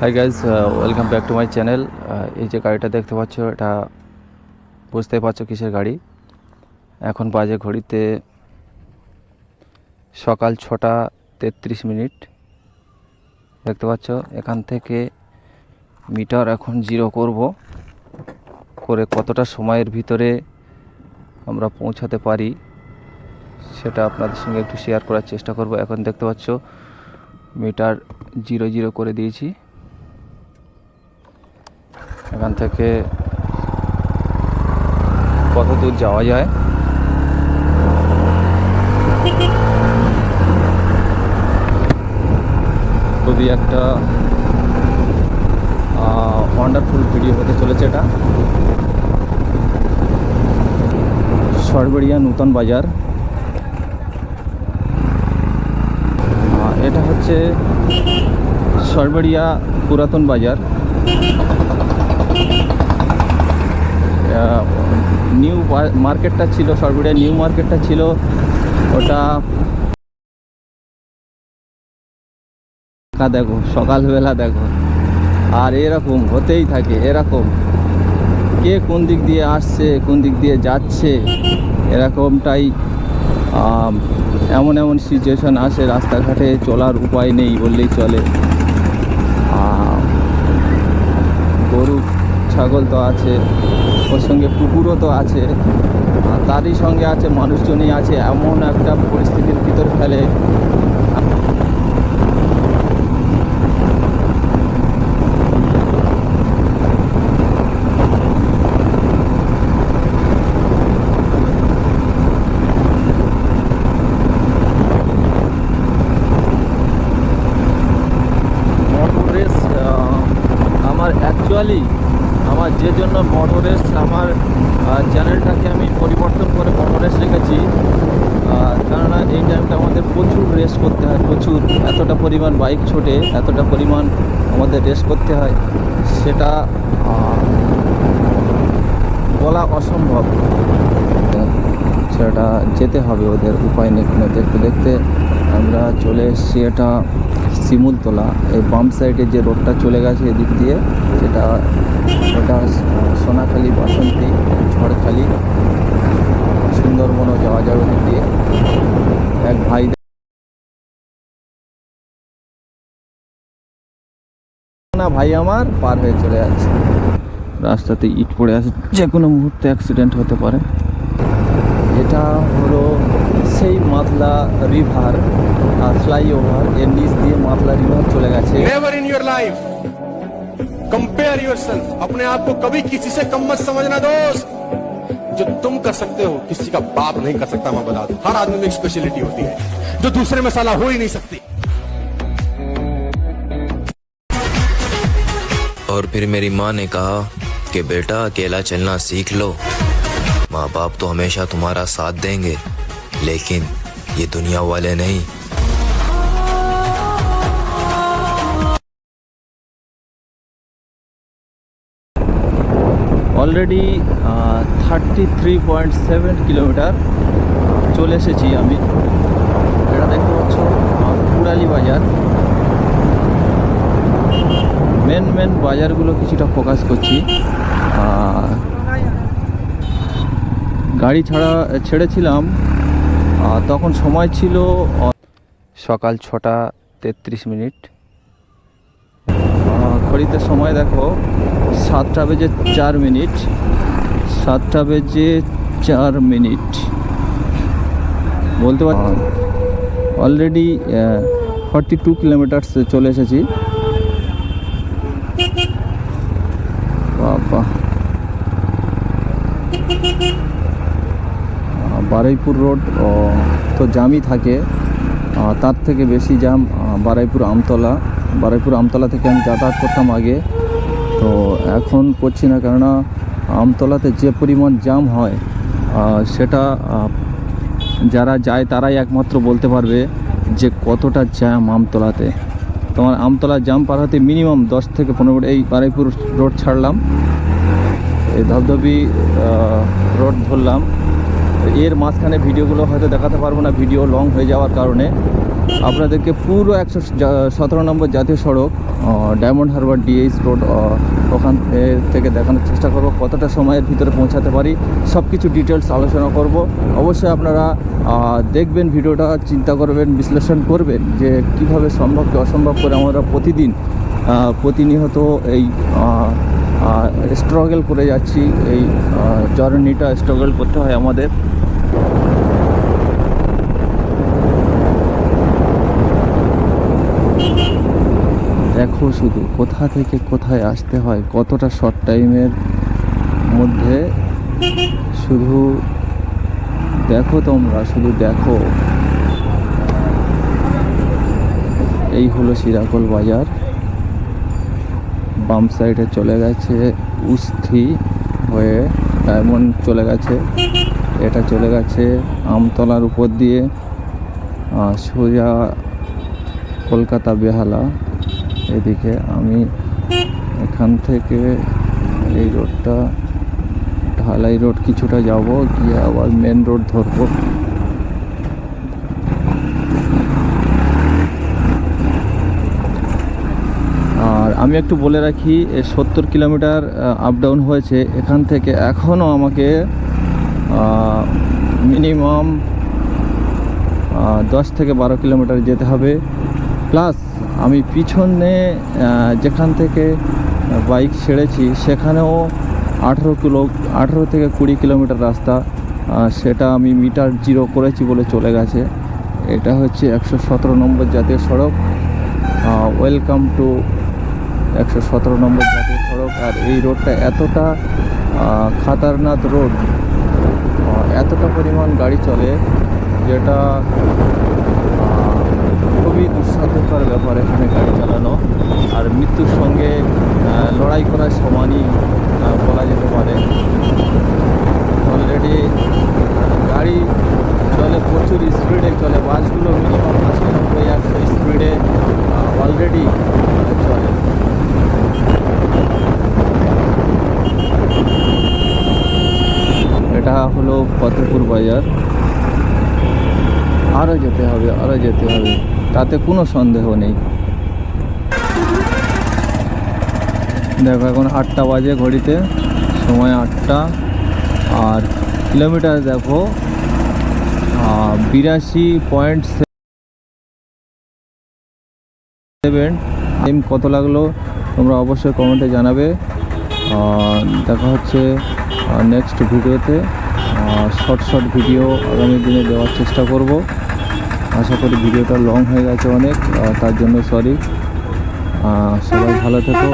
Hi guys welcome back to my channel এই যে গাড়িটা দেখতে পাচ্ছ, এটা বুঝতে পারছ কিসের গাড়ি। এখন বাজে ঘড়িতে সকাল ছটা তেত্রিশ মিনিট। দেখতে পাচ্ছ, এখান থেকে মিটার এখন জিরো করব, করে কতটা সময়ের ভিতরে আমরা পৌঁছাতে পারি সেটা আপনাদের সঙ্গে একটু শেয়ার করার চেষ্টা করব। এখন দেখতে পাচ্ছ, মিটার জিরো জিরো করে দিয়েছি। এখান থেকে কত দূর যাওয়া যায়। খুবই একটা ওয়ান্ডারফুল ভিডিও হতে চলেছে এটা। সরবড়িয়া নূতন বাজার। এটা হচ্ছে সরবড়িয়া পুরাতন বাজার। নিউ মার্কেটটা ছিল সরবড়িয়া নিউ মার্কেটটা ছিল। ওটা দেখো, সকালবেলা দেখো। আর এরকম হতেই থাকে, এরকম। কে কোন দিক দিয়ে আসছে, কোন দিক দিয়ে যাচ্ছে, এরকমটাই এমন এমন সিচুয়েশন আসে, রাস্তাঘাটে চলার উপায় নেই বললেই চলে। গরু, ছাগল তো আছে। ওর সঙ্গে কুকুরও তো আছে তারই সঙ্গে আছে, মানুষজনই আছে, এমন একটা পরিস্থিতির ভিতর ফেলে। অ্যাকচুয়ালি যে জন্য মোটর রেস আমার চ্যানেলটাকে আমি পরিবর্তন করে মোটর রেস রেখেছি কেননা এই টাইমটা আমাদের প্রচুর রেস করতে হয়, প্রচুর। এতটা পরিমাণ বাইক ছোটে, এতটা পরিমাণ আমাদের রেস করতে হয়, সেটা বলা অসম্ভব। সেটা যেতে হবে ওদের উপায় নেই। দেখতে দেখতে আমরা চলে এসেছি এটা শিমুলতলা, এই বাম সাইডে যে রোডটা চলে গেছে এদিক দিয়ে, সেটা, ওটা সোনাখালি বাসন্তী, ঝড়খালি, সুন্দরবনও যাওয়া যাবে ওদিক দিয়ে। এক ভাই না ভাই আমার পার হয়ে চলে যাচ্ছে। রাস্তাতে ইট পড়ে আছে যে কোনো মুহূর্তে অ্যাক্সিডেন্ট হতে পারে। এটা সেই মাতলা রিভার ফ্লাইওভার এর নিচ দিয়ে মাতলা রিভার চলে গেছে never in your life compare yourself अपने आप को कभी किसी से कम मत समझना दोस्त जो तुम कर सकते हो किसी का बाप नहीं कर सकता मैं बता दूं हर आदमी में एक स्पेशलिटी होती है जो दूसरे में साला हो ही नहीं सकती और फिर मेरी माँ ने कहा कि बेटा अकेला चलना सीख लो माँ बाप तो हमेशा तुम्हारा साथ देंगे लेकिन ये दुनिया वाले नहीं already thirty three point seven kilometre চলে এসেছি আমি এটা দেখতে পাচ্ছ আহ, পুরালি বাজার মেন মেন বাজারগুলো কিছুটা ফোকাস করছি আহ, গাড়ি ছাড়া ছেড়েছিলাম আহ, তখন সময় ছিল সকাল ছটা তেত্রিশ মিনিট। ঘড়িতে সময় দেখো সাতটা বেজে চার মিনিট। সাতটা বেজে চার মিনিট। বলতে পার অলরেডি ফর্টি টু কিলোমিটার্স চলে এসেছি। বারুইপুর রোড তো জামই থাকে। তার থেকে বেশি জাম বারুইপুর আমতলা। বারুইপুর আমতলা থেকে আমি যাতায়াত করতাম আগে। তো এখন করছি না, কেননা আমতলাতে যে পরিমাণ জাম হয় সেটা যারা যায় তারাই একমাত্র বলতে পারবে যে কতটা জ্যাম আমতলাতে। তোমার আমতলা জাম পার হতে মিনিমাম দশ থেকে পনেরো মিনিট, এই বারুইপুর রোড ছাড়লাম। এই ধবধবি রোড ধরলাম। এর মাঝখানে ভিডিওগুলো হয়তো দেখাতে পারব না, ভিডিও লং হয়ে যাওয়ার কারণে। আপনাদেরকে পুরো একশো সতেরো নম্বর জাতীয় সড়ক ডায়মন্ড হারবার ডিএইচ রোড ওখান থেকে দেখানোর চেষ্টা করব, কতটা সময়ের ভিতরে পৌঁছাতে পারি সব কিছু ডিটেলস আলোচনা করব। অবশ্যই আপনারা দেখবেন ভিডিওটা, চিন্তা করবেন, বিশ্লেষণ করবেন যে কীভাবে সম্ভবকে অসম্ভব করে আমরা প্রতিদিন প্রতিনিয়ত এই স্ট্রাগল করে যাচ্ছি। এই জার্নিটা স্ট্রাগল করতে হয় আমাদের। দেখো শুধু কোথা থেকে কোথায় আসতে হয়, কতটা শর্ট টাইমের মধ্যে। শুধু দেখো তোমরা, শুধু দেখো। এই হলো সিরাকল বাজার। বাম সাইডে চলে গেছে উস্থি হয়ে, ডায়মন্ড চলে গেছে। এটা চলে গেছে আমতলার উপর দিয়ে সোজা কলকাতা বেহালা। এদিকে আমি এখান থেকে এই রোডটা, ঢালাই রোড কিছুটা যাব, গিয়ে আবার মেন রোড ধরবো আর আমি একটু বলে রাখি সত্তর কিলোমিটার আপ ডাউন হয়েছে। এখান থেকে এখনও আমাকে মিনিমাম দশ থেকে বারো কিলোমিটার যেতে হবে। প্লাস আমি পিছনে যেখান থেকে বাইক ছেড়েছি, সেখানেও আঠেরো কিলো, আঠেরো থেকে কুড়ি কিলোমিটার রাস্তা। সেটা আমি মিটার জিরো করেছি বলে চলে গেছে। এটা হচ্ছে একশো সতেরো নম্বর জাতীয় সড়ক। ওয়েলকাম টু একশো সতেরো নম্বর জাতীয় সড়ক, আর এই রোডটা এতটা খাতারনাথ রোড এতটা পরিমাণ গাড়ি চলে, যেটা খুবই দুঃসাধ্যকর ব্যাপার এখানে গাড়ি চালানো। আর মৃত্যুর সঙ্গে লড়াই করার সমানই বলা যেতে পারে। অলরেডি গাড়ি চলে, প্রচুর স্পিডে চলে, বাসগুলো মিনিমাম আশি নব্বই একশো স্পিডে অলরেডি এটা হলো ফতেপুর বাজার। আরও যেতে হবে আরও যেতে হবে। তাতে কোনো সন্দেহ নেই। দেখো, এখন আটটা বাজে ঘড়িতে, সময় আটটা। আর কিলোমিটার দেখো বিরাশি পয়েন্ট সেভেন টাইম কত লাগল, তোমরা অবশ্যই কমেন্টে জানাবে। দেখা হচ্ছে নেক্সট ভিডিওতে। শর্ট শর্ট ভিডিও আগামী দিনে দেওয়ার চেষ্টা করব। আশা করি ভিডিওটা লং হয়ে গেছে অনেক তার জন্য সরি সবাই ভালো থেকো।